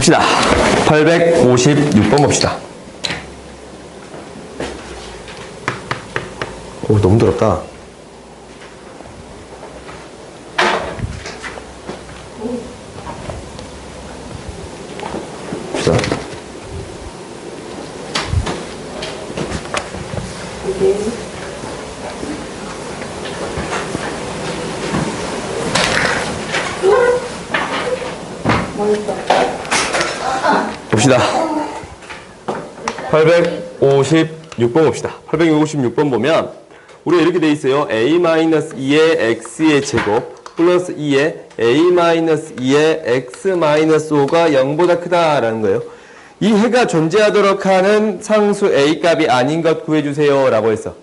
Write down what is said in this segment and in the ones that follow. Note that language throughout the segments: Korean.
봅시다. 856번 봅시다. 오, 너무 더럽다. 봅시다. 봅시다. 856번 봅시다. 856번 보면 우리가 이렇게 돼 있어요. a-2의 x의 제곱 플러스 2의 a-2의 x-5가 0보다 크다라는 거예요. 이 해가 존재하도록 하는 상수 a 값이 아닌 것 구해주세요 라고 했어.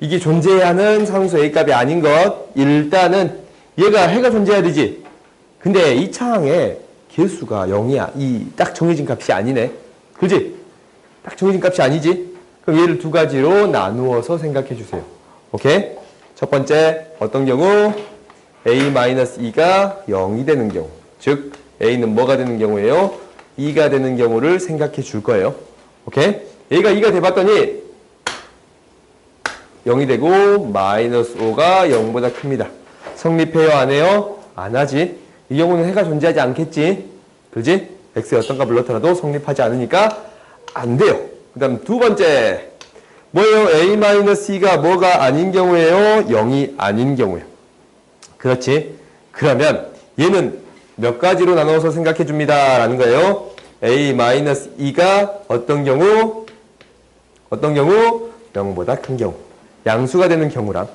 이게 존재하는 상수 a 값이 아닌 것 일단은 얘가 해가 존재해야 되지. 근데 이 창에 개수가 0이야. 이 딱 정해진 값이 아니네. 그지? 딱 정해진 값이 아니지? 그럼 얘를 두 가지로 나누어서 생각해 주세요. 오케이? 첫 번째, 어떤 경우? a-2가 0이 되는 경우. 즉, a는 뭐가 되는 경우예요? 2가 되는 경우를 생각해 줄 거예요. 오케이? a가 2가 돼봤더니 0이 되고 마이너스 5가 0보다 큽니다. 성립해요? 안 해요? 안 하지. 이 경우는 해가 존재하지 않겠지. 그지? x의 어떤 값을 넣더라도 성립하지 않으니까 안 돼요. 그 다음 두 번째. 뭐예요? a-c가 뭐가 아닌 경우예요? 0이 아닌 경우예요. 그렇지? 그러면 얘는 몇 가지로 나눠서 생각해 줍니다. 라는 거예요. a-2가 어떤 경우? 어떤 경우? 0보다 큰 경우. 양수가 되는 경우랑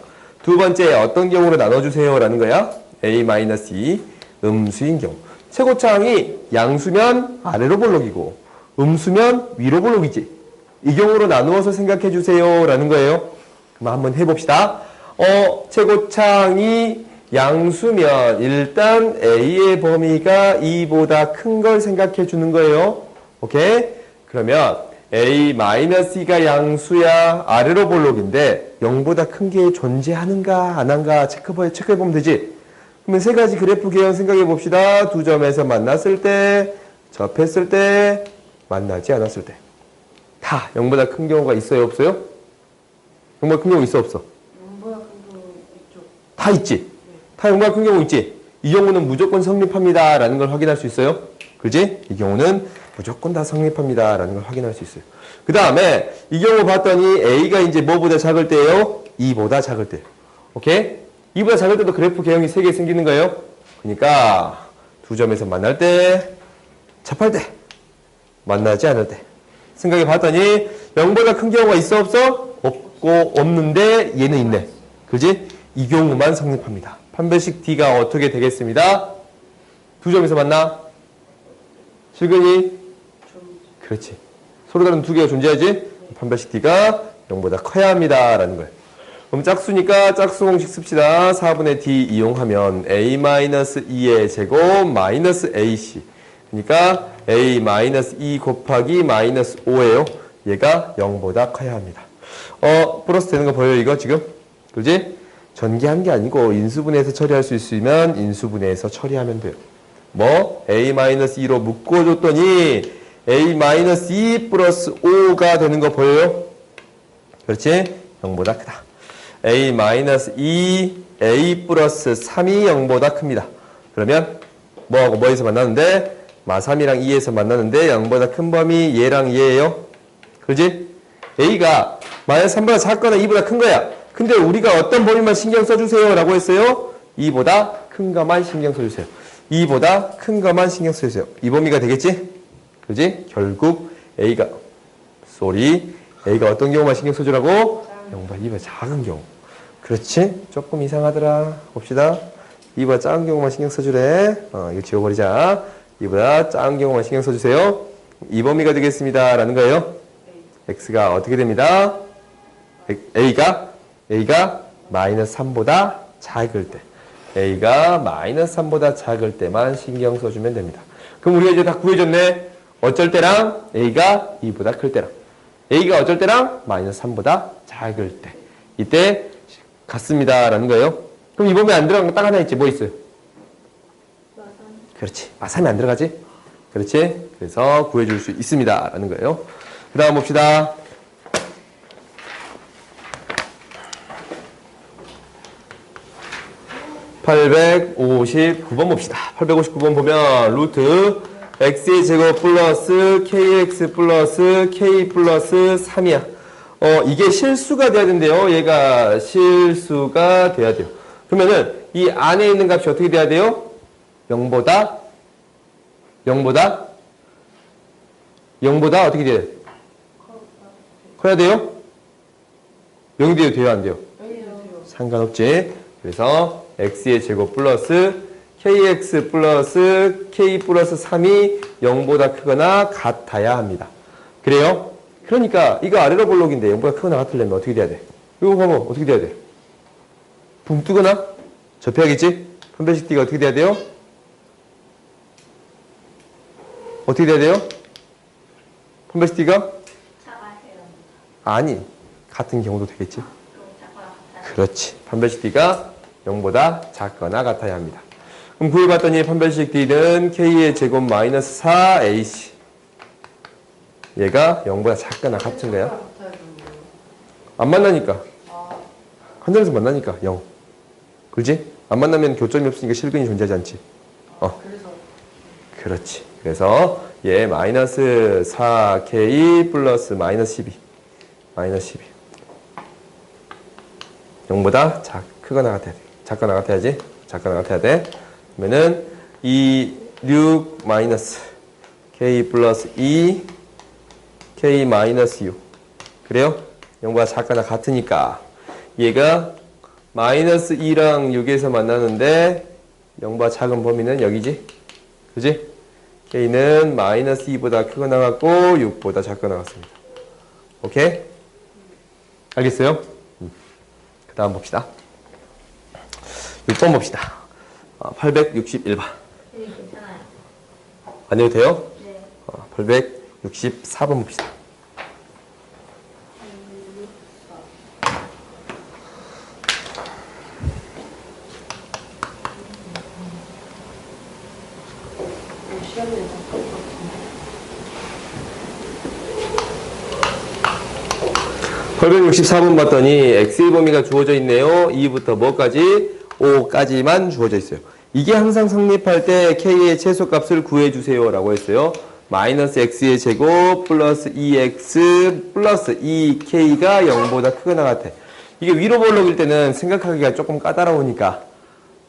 두 번째 어떤 경우로 나눠주세요. 라는 거야. a-2 음수인 경우. 최고차항이 양수면 아래로 볼록이고 음수면 위로 볼록이지. 이 경우로 나누어서 생각해 주세요. 라는 거예요. 그럼 한번 해봅시다. 어, 최고차항이 양수면 일단 A의 범위가 2보다 큰 걸 생각해 주는 거예요. 오케이? 그러면 A-C가 양수야 아래로 볼록인데 0보다 큰 게 존재하는가 안 한가 체크해 보면 되지. 그러면 세 가지 그래프 개형 생각해 봅시다. 두 점에서 만났을 때, 접했을 때, 만나지 않았을 때. 다 0보다 큰 경우가 있어요, 없어요? 0보다 큰 경우 있어, 없어? 다 있지? 다 0보다 큰 경우 있지? 이 경우는 무조건 성립합니다. 라는 걸 확인할 수 있어요. 그지? 이 경우는 무조건 다 성립합니다. 라는 걸 확인할 수 있어요. 그 다음에 이 경우 봤더니 A가 이제 뭐보다 작을 때예요? 2보다 작을 때. 오케이? 2보다 작을 때도 그래프 개형이 3개 생기는 거예요. 그러니까 두 점에서 만날 때, 접할 때, 만나지 않을 때. 생각해 봤더니 0보다 큰 경우가 있어 없어? 없고 없는데 얘는 있네. 그지? 이 경우만 성립합니다. 판별식 D가 어떻게 되겠습니다? 두 점에서 만나? 실근이? 그렇지. 서로 다른 두 개가 존재하지? 판별식 D가 0보다 커야 합니다. 라는 거예요. 그럼 짝수니까 짝수 공식 씁시다. 4분의 D 이용하면 A-2의 제곱 마이너스 AC. 그러니까 A-2 곱하기 마이너스 5예요. 얘가 0보다 커야 합니다. 어, 플러스 되는 거 보여요, 이거 지금? 그지? 전개한 게 아니고 인수분해에서 처리할 수 있으면 인수분해에서 처리하면 돼요. 뭐? A-2로 묶어줬더니 A-2 플러스 5가 되는 거 보여요? 그렇지? 0보다 크다. A-2, A 플러스 3이 0보다 큽니다. 그러면 뭐하고 뭐에서 만나는데? 마3이랑 2에서 만나는데 0보다 큰 범위 얘랑 얘예요. 그지? A가 마이너스 3보다 작거나 2보다 큰 거야. 근데 우리가 어떤 범위만 신경 써주세요 라고 했어요? 2보다 큰 것만 신경 써주세요. 2보다 큰 것만 신경 써주세요. 이 범위가 되겠지? 그지? 결국 A가 쏘리 A가 어떤 경우만 신경 써주라고? 0보다 2보다 작은 경우. 그렇지? 조금 이상하더라. 봅시다. 2보다 작은 경우만 신경 써주래. 어, 이거 지워버리자. 2보다 작은 경우만 신경 써주세요. 이 범위가 되겠습니다. 라는 거예요. x가 어떻게 됩니다? a가 a가 마이너스 3보다 작을 때 a가 마이너스 3보다 작을 때만 신경 써주면 됩니다. 그럼 우리가 이제 다 구해줬네. 어쩔 때랑 a가 2보다 클 때랑 a가 어쩔 때랑 마이너스 3보다 작을 때 이때 같습니다. 라는 거예요. 그럼 이 범위 안 들어간 거 딱 하나 있지. 뭐 있어요? 그렇지. 마삼이 안 들어가지? 그렇지? 그래서 구해줄 수 있습니다. 라는 거예요. 그 다음 봅시다. 859번 봅시다. 859번 보면 루트 x의 제곱 플러스 kx 플러스 k 플러스 3이야. 어, 이게 실수가 돼야 된대요. 얘가 실수가 돼야 돼요. 그러면은 이 안에 있는 값이 어떻게 돼야 돼요? 0보다 0보다 0보다 어떻게 돼요? 커야 돼요? 0이 돼요? 돼요? 안 돼요? 상관없지. 그래서 x의 제곱 플러스 kx 플러스 k 플러스 3이 0보다 크거나 같아야 합니다. 그래요? 그러니까 이거 아래로 볼록인데 0보다 크거나 같으려면 어떻게 돼야 돼? 이거 봐봐. 어떻게 돼야 돼? 붕 뜨거나? 접혀야겠지? 판별식 D가 어떻게 돼야 돼요? 어떻게 돼야 돼요? 판별식 D가? 작아해요. 아니. 같은 경우도 되겠지? 같아요. 그렇지. 판별식 D가 0보다 작거나 같아야 합니다. 그럼 구해봤더니 판별식 D는 K의 제곱 마이너스 4AC. 얘가 0보다 작거나 같은 거야. 안 만나니까. 한 점에서 만나니까 0. 그지? 안 만나면 교점이 없으니까 실근이 존재하지 않지. 어. 그렇지. 그래서 얘 마이너스 4K 플러스 마이너스 12. 마이너스 12. 0보다 작, 크거나 같아야 돼. 작거나 같아야지. 작거나 같아야 돼. 그러면은 2, 6 마이너스 K 플러스 2 K 마이너스 6. 그래요? 0보다 작거나 같으니까 얘가 마이너스 2랑 6에서 만나는데 0보다 작은 범위는 여기지? 그지? K는 마이너스 2보다 크거나 같고 6보다 작거나 같습니다. 오케이? 알겠어요? 그 다음 봅시다. 6번 봅시다. 어, 861번. 네, 괜찮아요. 안 해도 돼요? 네. 어, 864번 봅시다. (864번) 봤더니 x의 범위가 주어져 있네요 (2부터) 뭐까지 (5까지만) 주어져 있어요 이게 항상 성립할 때 k의 최소값을 구해주세요 라고 했어요 마이너스 x의 제곱 플러스 2x 플러스 2k가 0보다 크거나 같아. 이게 위로 볼록일 때는 생각하기가 조금 까다로우니까.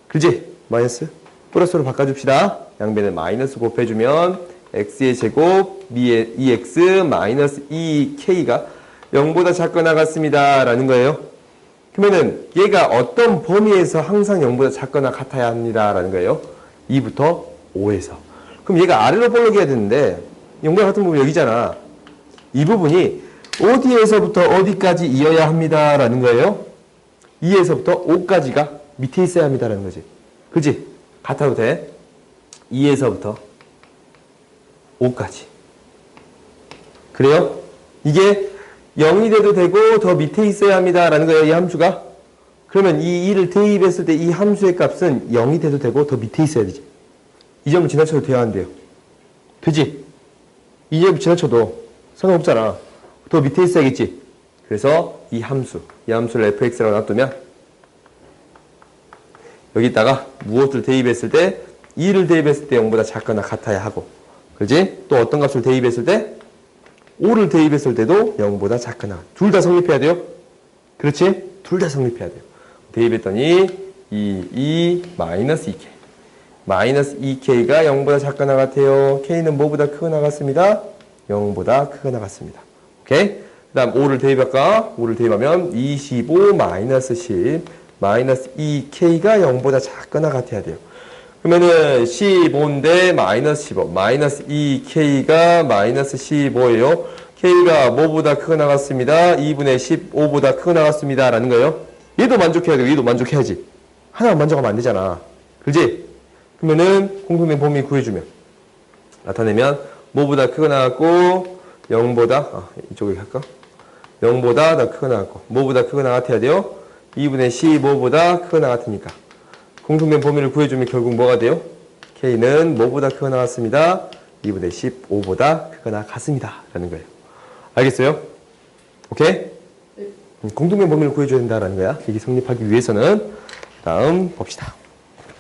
그지? 마이너스? 플러스로 바꿔줍시다. 양변을 마이너스 곱해주면 x의 제곱 2x 마이너스 2k가 0보다 작거나 같습니다. 라는 거예요. 그러면은 얘가 어떤 범위에서 항상 0보다 작거나 같아야 합니다. 라는 거예요. 2부터 5에서. 그럼 얘가 아래로 볼록해야 되는데 0보다 같은 부분 여기잖아. 이 부분이 어디에서부터 어디까지 이어야 합니다. 라는 거예요. 2에서부터 5까지가 밑에 있어야 합니다. 라는 거지. 그지? 같아도 돼. 2에서부터 5까지. 그래요? 이게 0이 돼도 되고 더 밑에 있어야 합니다. 라는 거예요. 이 함수가. 그러면 이 2를 대입했을 때 이 함수의 값은 0이 돼도 되고 더 밑에 있어야 되지. 이 점을 지나쳐도 돼야 한대요. 되지? 이 점을 지나쳐도 상관없잖아. 더 밑에 있어야겠지. 그래서 이 함수, 이 함수를 fx라고 놔두면 여기다가 무엇을 대입했을 때 2를 대입했을 때 0보다 작거나 같아야 하고 그지? 또 어떤 값을 대입했을 때 5를 대입했을 때도 0보다 작거나 둘 다 성립해야 돼요. 그렇지? 둘 다 성립해야 돼요. 대입했더니 2, 2, 마이너스 2k 마이너스 2k가 0보다 작거나 같아요. k는 뭐보다 크거나 같습니다. 0보다 크거나 같습니다. 오케이? 그 다음 5를 대입할까? 5를 대입하면 25 마이너스 10 마이너스 2k가 0보다 작거나 같아야 돼요. 그러면은 15인데 마이너스 15 마이너스 2k가 마이너스 15예요. k가 뭐보다 크거나 같습니다. 2분의 15보다 크거나 같습니다. 라는 거예요. 얘도 만족해야 되고 얘도 만족해야지. 하나만 만족하면 안 되잖아. 그지? 그러면은 공통된 범위 구해주면 나타내면 뭐보다 크거나 같고 0보다 아, 이쪽에 할까? 0보다 더 크거나 같고 뭐보다 크거나 같아야 돼요? 2분의 15보다 크거나 같으니까 공통된 범위를 구해주면 결국 뭐가 돼요? k는 뭐보다 크거나 같습니다. 2분의 15보다 크거나 같습니다. 라는 거예요. 알겠어요? 오케이? 음, 공동면 범위를 구해줘야 된다라는 거야. 이게 성립하기 위해서는 다음 봅시다.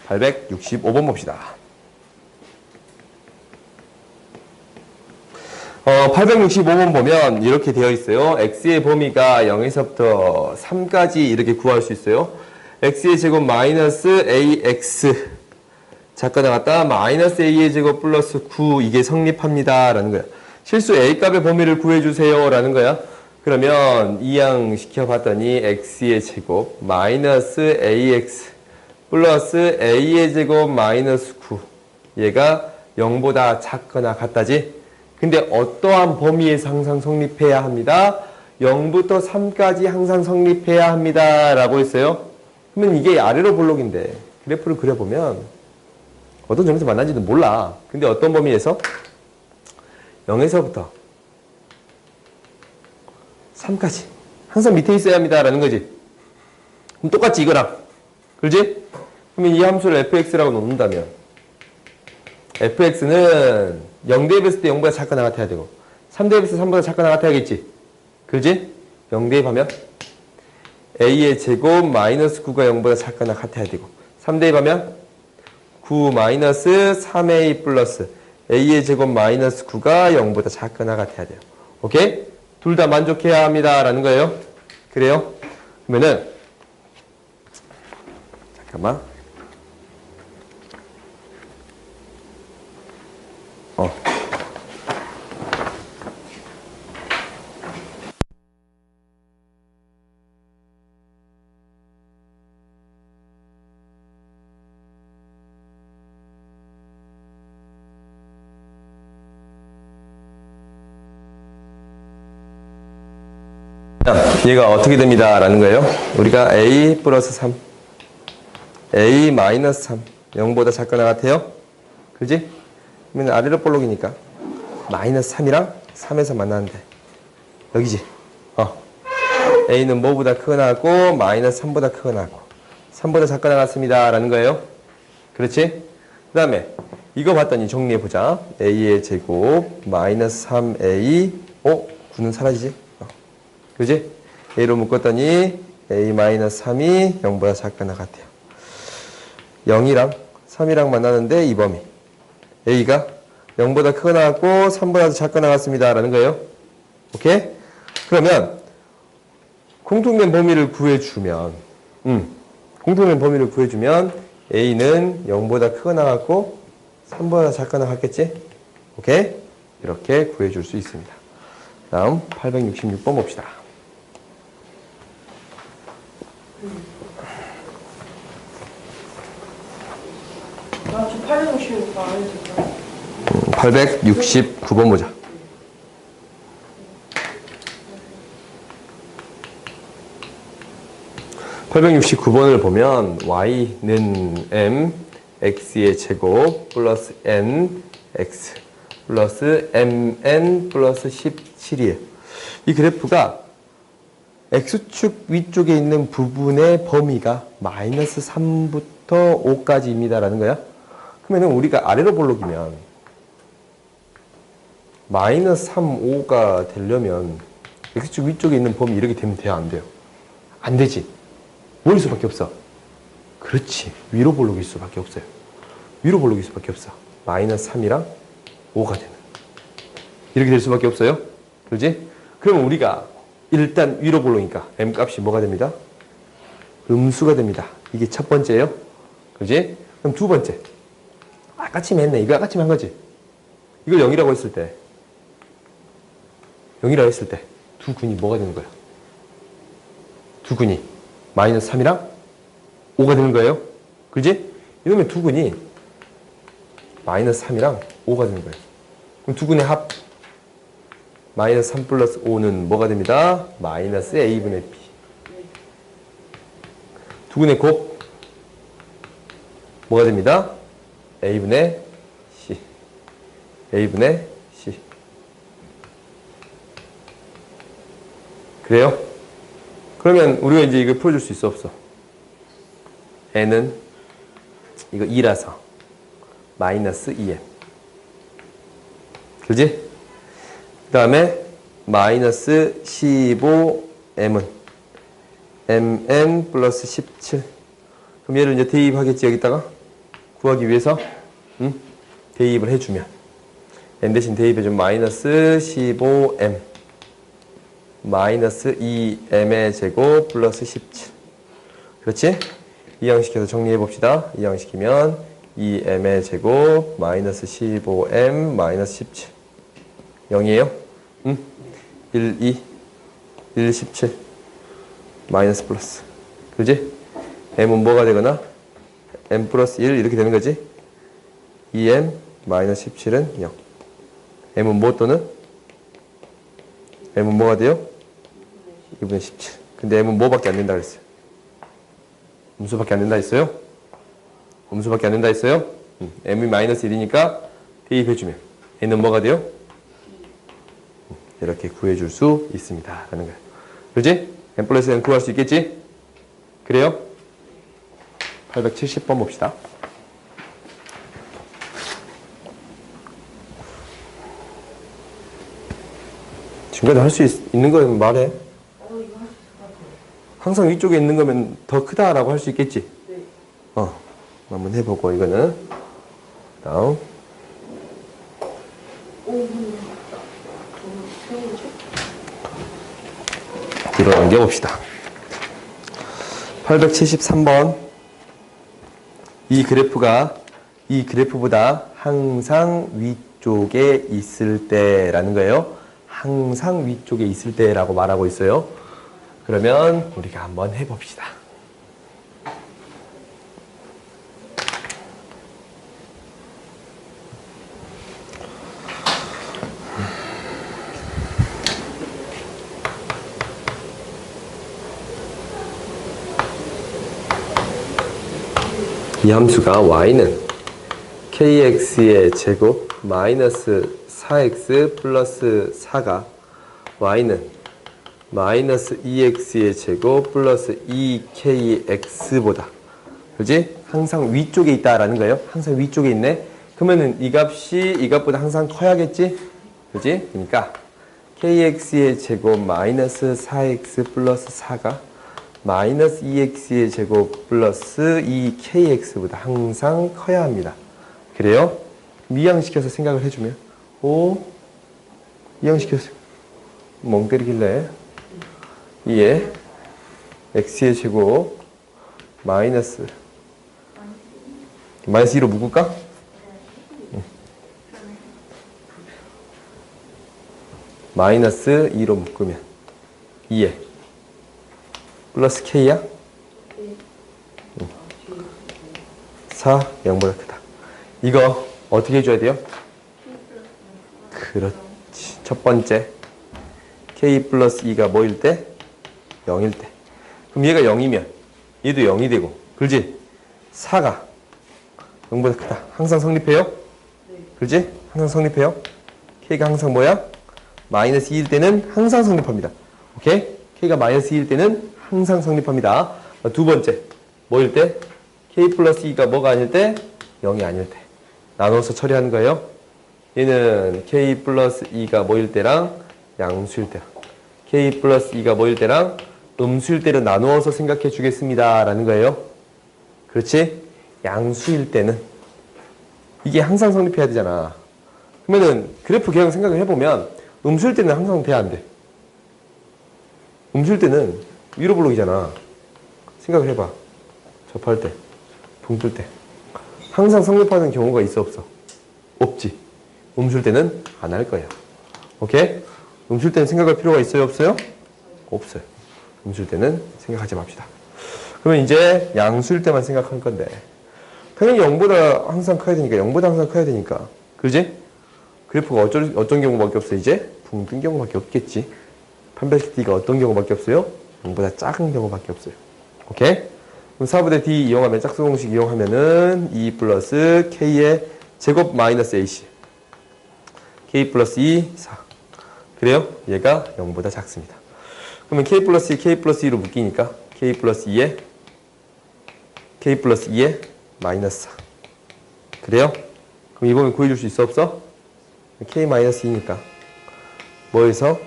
865번 봅시다. 어, 865번 보면 이렇게 되어 있어요. x의 범위가 0에서부터 3까지 이렇게 구할 수 있어요. X의 제곱 마이너스 ax. 작가 나갔다. 마이너스 a의 제곱 플러스 9 이게 성립합니다. 라는 거야. 실수 a 값의 범위를 구해주세요. 라는 거야. 그러면 이항 시켜봤더니 x의 제곱 마이너스 ax 플러스 a의 제곱 마이너스 9 얘가 0보다 작거나 같다지? 근데 어떠한 범위에서 항상 성립해야 합니다? 0부터 3까지 항상 성립해야 합니다. 라고 했어요 그러면 이게 아래로 볼록인데 그래프를 그려보면 어떤 점에서 만난지도 몰라. 근데 어떤 범위에서? 0에서부터 3까지. 항상 밑에 있어야 합니다 라는 거지. 그럼 똑같이 이거랑. 그렇지? 그러면 이 함수를 fx라고 놓는다면 fx는 0 대입했을 때 0보다 작거나 같아야 되고 3 대입했을 때 3보다 작거나 같아야겠지. 그렇지? 0 대입하면 a의 제곱 마이너스 9가 0보다 작거나 같아야 되고 3 대입하면 9 마이너스 3a 플러스 a의 제곱 마이너스 9가 0보다 작거나 같아야 돼요 오케이? 둘 다 만족해야 합니다 라는 거예요 그래요? 그러면은 잠깐만 어. 얘가 어떻게 됩니다. 라는 거예요. 우리가 a 플러스 3, a 마이너스 3, 0보다 작거나 같아요. 그지? 그러면 아래로 볼록이니까 마이너스 3이랑 3에서 만나는데 여기지. 어. a는 뭐보다 크거나 같고 마이너스 3보다 크거나 같고 3보다 작거나 같습니다. 라는 거예요. 그렇지? 그 다음에 이거 봤더니 정리해보자. a의 제곱 마이너스 3a 어? 9는 사라지지? 어. 그지? a로 묶었더니 a-3이 0보다 작거나 같아요. 0이랑 3이랑 만나는데 이 범위. a가 0보다 크거나 같고 3보다 작거나 같습니다. 라는 거예요. 오케이? 그러면 공통된 범위를 구해주면 음, 공통된 범위를 구해주면 a는 0보다 크거나 같고 3보다 작거나 같겠지? 오케이? 이렇게 구해줄 수 있습니다. 다음 866번 봅시다. 나저 856번 안 해도 될까? 869번 보자. (869번을) 보면 y는 m x의 제곱 플러스 n x 플러스 mn 플러스 17이에요. 이 그래프가 x축 위쪽에 있는 부분의 범위가 마이너스 3부터 5까지입니다라는 거야. 그러면 우리가 아래로 볼록이면 마이너스 3, 5가 되려면 x축 위쪽에 있는 범위 이렇게 되면 돼요? 안 돼요? 안 되지. 뭐일 수밖에 없어? 그렇지. 위로 볼록일 수밖에 없어요. 위로 볼록일 수밖에 없어. 마이너스 3이랑 5가 되는. 이렇게 될 수밖에 없어요. 그렇지? 그러면 우리가 일단 위로 볼록이니까 m 값이 뭐가 됩니다? 음수가 됩니다. 이게 첫 번째예요. 그렇지? 그럼 두 번째. 아까쯤 했네. 이거 아까쯤 한 거지. 이걸 0이라고 했을 때 0이라고 했을 때두 근이 뭐가 되는 거야? 두 근이 마이너스 3이랑 5가 되는 거예요. 그지? 이러면 두 근이 마이너스 3이랑 5가 되는 거예요. 그럼 두 근의 합 마이너스 3 플러스 5는 뭐가 됩니다? 마이너스 a분의 b 두 근의 곱 뭐가 됩니다? a분의 c a분의 c 그래요? 그러면 우리가 이제 이걸 풀어줄 수 있어 없어? n은 이거 2라서 마이너스 2n 그지? 그 다음에 마이너스 15m은 mn 플러스 17 그럼 얘를 이제 대입하겠지 여기다가 구하기 위해서 응? 대입을 해주면 n 대신 대입해주면 마이너스 15m 마이너스 2m의 제곱 플러스 17 그렇지? 이항시켜서 정리해 봅시다. 이항시키면 2m의 제곱 마이너스 15m 마이너스 17 0이에요? 응? 1, 2 1, 17 마이너스 플러스 그지? m은 뭐가 되거나 m 플러스 1 이렇게 되는 거지? 2m 마이너스 17은 0 m은 뭐 또는? m은 뭐가 돼요? 2분의 17 근데 m은 뭐밖에 안 된다 그랬어요? 음수밖에 안 된다 했어요? 음수밖에 안 된다 했어요? 음, m이 마이너스 1이니까 대입해주면 n은 뭐가 돼요? 음, 이렇게 구해줄 수 있습니다. 라는 거예요. 그렇지? n 플러스 n 구할 수 있겠지? 그래요? 870번 봅시다. 지금까지 할 수 있는 거면 말해. 항상 위쪽에 있는 거면 더 크다라고 할 수 있겠지? 어, 한번 해보고 이거는 다음 뒤로 넘겨봅시다. 873번 이 그래프가 이 그래프보다 항상 위쪽에 있을 때라는 거예요. 항상 위쪽에 있을 때라고 말하고 있어요. 그러면 우리가 한번 해봅시다. 이 함수가 y는 kx의 제곱 마이너스 4x 플러스 4가 y는 마이너스 2x의 제곱 플러스 2kx보다 그지? 항상 위쪽에 있다라는 거예요. 항상 위쪽에 있네. 그러면은 이 값이 이 값보다 항상 커야겠지? 그지? 그러니까 kx의 제곱 마이너스 4x 플러스 4가 마이너스 2x의 제곱 플러스 2kx보다 항상 커야 합니다. 그래요? 미양시켜서 생각을 해주면 오 이양시켜서 멍 때리길래 2에 x의 제곱 마이너스 마이너스 2로 묶을까? 응. 마이너스 2로 묶으면 2에 플러스 k야? 4, 0보다 크다. 이거 어떻게 해줘야 돼요? 그렇지. 첫 번째. k 플러스 2가 뭐일 때? 0일 때. 그럼 얘가 0이면 얘도 0이 되고. 그렇지? 4가 0보다 크다. 항상 성립해요? 그렇지? 항상 성립해요? k가 항상 뭐야? 마이너스 2일 때는 항상 성립합니다. 오케이? k가 마이너스 2일 때는 항상 성립합니다. 두 번째. 뭐일 때? k 플러스 2가 뭐가 아닐 때? 0이 아닐 때. 나눠서 처리하는 거예요. 얘는 k 플러스 2가 뭐일 때랑 양수일 때랑 k 플러스 2가 뭐일 때랑 음수일 때를 나누어서 생각해 주겠습니다. 라는 거예요. 그렇지? 양수일 때는 이게 항상 성립해야 되잖아. 그러면은 그래프 계형 생각을 해보면 음수일 때는 항상 돼, 안 돼? 음수일 때는 위로 블록이잖아. 생각을 해봐. 접할 때, 붕뜰 때. 항상 성립하는 경우가 있어, 없어? 없지. 음술 때는 안 할 거예요. 오케이? 음술 때는 생각할 필요가 있어요, 없어요? 없어요. 음술 때는 생각하지 맙시다. 그러면 이제 양수일 때만 생각할 건데. 당연히 0보다 항상 커야 되니까, 0보다 항상 커야 되니까. 그지? 그래프가 어쩔, 어떤 경우밖에 없어, 이제? 붕뜬 경우밖에 없겠지. 판별식D가 어떤 경우밖에 없어요? 0보다 작은 경우밖에 없어요. 오케이? 그럼 4분의 D 이용하면 짝수 공식 이용하면은 2 플러스 K의 제곱 마이너스 AC. K 플러스 2, 4. 그래요? 얘가 0보다 작습니다. 그러면 K 플러스 2, K 플러스 2로 묶이니까 K 플러스 2에 K 플러스 2에 마이너스 4. 그래요? 그럼 이번에 구해줄 수 있어 없어? k 마이너스 2니까 뭐에서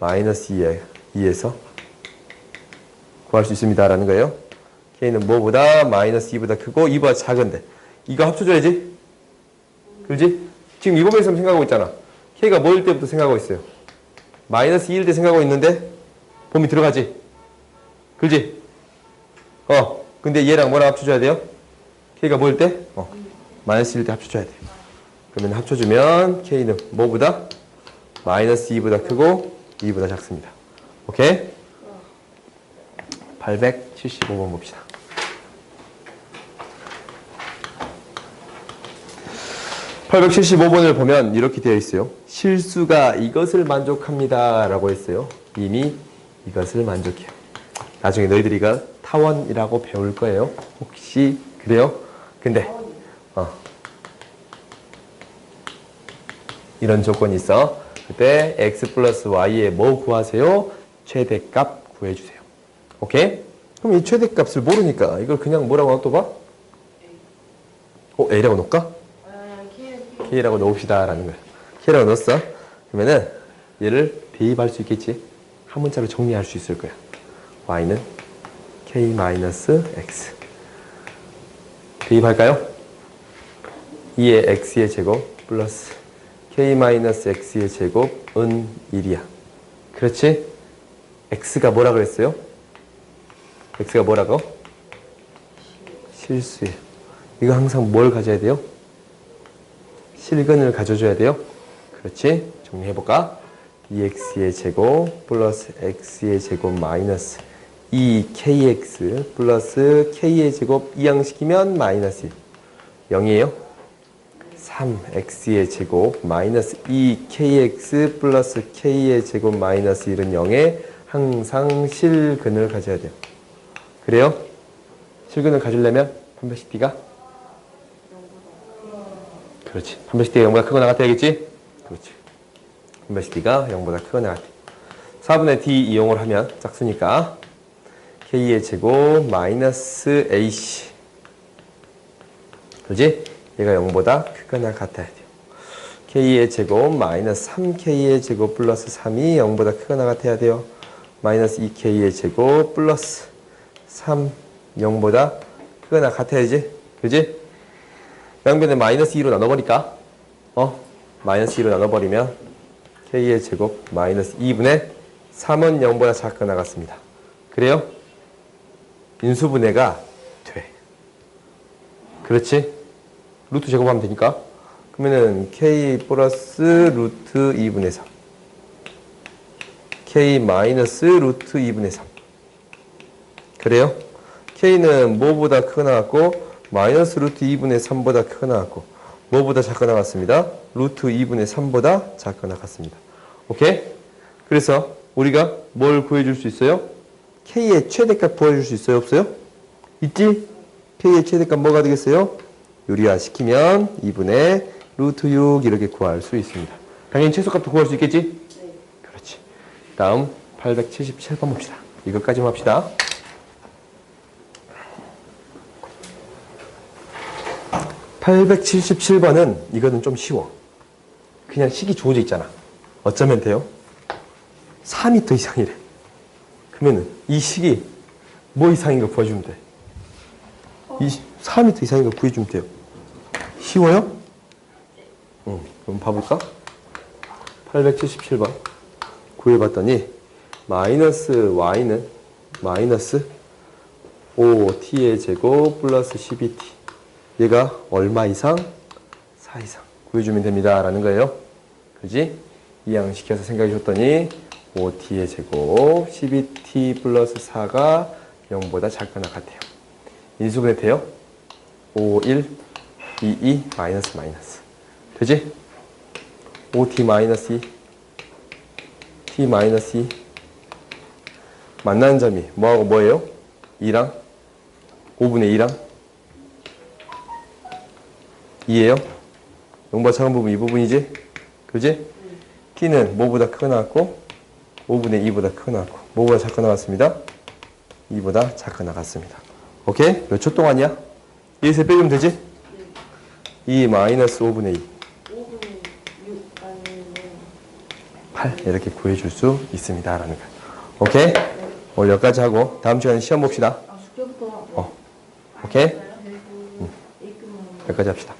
마이너스 2에 2에서 구할 수 있습니다라는 거예요. k는 뭐보다 마이너스 2보다 크고 2보다 작은데 이거 합쳐줘야지. 그렇지? 지금 이 부분에서 생각하고 있잖아. k가 뭐일 때부터 생각하고 있어요. 마이너스 2일 때 생각하고 있는데 봄이 들어가지. 그렇지? 어. 근데 얘랑 뭐랑 합쳐줘야 돼요? k가 뭐일 때? 어. 마이너스 1일 때 합쳐줘야 돼요. 그러면 합쳐주면 k는 뭐보다? 마이너스 2보다 크고 2보다 작습니다. 오케이? 875번 봅시다. 875번을 보면 이렇게 되어 있어요. 실수가 이것을 만족합니다. 라고 했어요. 이미 이것을 만족해요. 나중에 너희들이 이거 타원이라고 배울 거예요. 혹시 그래요? 근데 어. 이런 조건이 있어. 그때 x 플러스 y의 뭐 구하세요? 최대값 구해주세요. 오케이? 그럼 이 최대값을 모르니까 이걸 그냥 뭐라고 놔둬봐? 어, a라고 놓을까? K라고 넣읍시다 라는 거야. K라고 넣었어. 그러면은 얘를 대입할 수 있겠지? 한 문자로 정리할 수 있을 거야. Y는 K-X. 대입할까요? 2의 X의 제곱 플러스 K-X의 제곱은 1이야. 그렇지? X가 뭐라 그랬어요? X가 뭐라고? 실수예요. 이거 항상 뭘 가져야 돼요? 실근을 가져줘야 돼요. 그렇지? 정리해볼까? 2x의 제곱 플러스 x의 제곱 마이너스 2kx 플러스 k의 제곱 이항시키면 마이너스 1. 0이에요. 3x의 제곱 마이너스 2kx 플러스 k의 제곱 마이너스 1은 0에 항상 실근을 가져야 돼요. 그래요? 실근을 가지려면 판별식 D가 그렇지. 판별식 D가 0보다 크거나 같아야겠지? 그렇지. 판별식 D가 0보다 크거나 같아. 4분의 D 이용을 하면 짝수니까 K의 제곱 마이너스 AC 그렇지? 얘가 0보다 크거나 같아야 돼요. K의 제곱 마이너스 3K의 제곱 플러스 3이 0보다 크거나 같아야 돼요. 마이너스 2K의 제곱 플러스 3 0보다 크거나 같아야지. 그지? 양변에 마이너스 2로 나눠버릴까? 어? 마이너스 2로 나눠버리면 K의 제곱 마이너스 2분의 3은 0보다 작거나 같습니다. 그래요? 인수분해가 돼. 그렇지? 루트 제곱하면 되니까. 그러면은 K 플러스 루트 2분의 3. K 마이너스 루트 2분의 3. 그래요? K는 뭐보다 크거나 같고 마이너스 루트 2분의 3보다 크거나 같고 뭐보다 작거나 같습니다. 루트 2분의 3보다 작거나 같습니다. 오케이? 그래서 우리가 뭘 구해줄 수 있어요? K의 최대값 구해줄 수 있어요? 없어요? 있지? K의 최대값 뭐가 되겠어요? 유리화 시키면 2분의 루트 6 이렇게 구할 수 있습니다. 당연히 최소값도 구할 수 있겠지? 그렇지. 다음 877번 봅시다. 이것까지만 합시다. 877번은 이거는 좀 쉬워. 그냥 식이 주어져 있잖아. 어쩌면 돼요? 4m 이상이래. 그러면은 이 식이 뭐 이상인 거 구해주면 돼. 이 4m 이상인 거 구해주면 돼요. 쉬워요? 응. 그럼 봐볼까? 877번 구해봤더니 마이너스 y는 마이너스 5t의 제곱 플러스 12t 얘가 얼마 이상? 4 이상 구해주면 됩니다 라는 거예요 그지? 이항시켜서 생각해 줬더니 5t의 제곱 12t 플러스 4가 0보다 작거나 같아요 인수분해 돼요? 5, 1, 2, 2 마이너스 마이너스 되지? 5t 마이너스 2 t 마이너스 2 만나는 점이 뭐하고 뭐예요? 2랑 5분의 2랑 2예요? 0보다 작은 부분 이 부분이지? 그지? t는 뭐보다 크거나 같고 5분의 2보다 크거나 같고 뭐보다 작거나 같습니다? 2보다 작거나 같습니다. 오케이? 몇 초 동안이야? 1에서 빼주면 되지? 2 마이너스 5분의 2 5분의 6 8 이렇게 구해줄 수 있습니다 라는 거예요. 오케이? 오늘 여기까지 하고 다음 시간에 시험 봅시다. 아 숙제부터 어. 오케이? 응. 여기까지 합시다.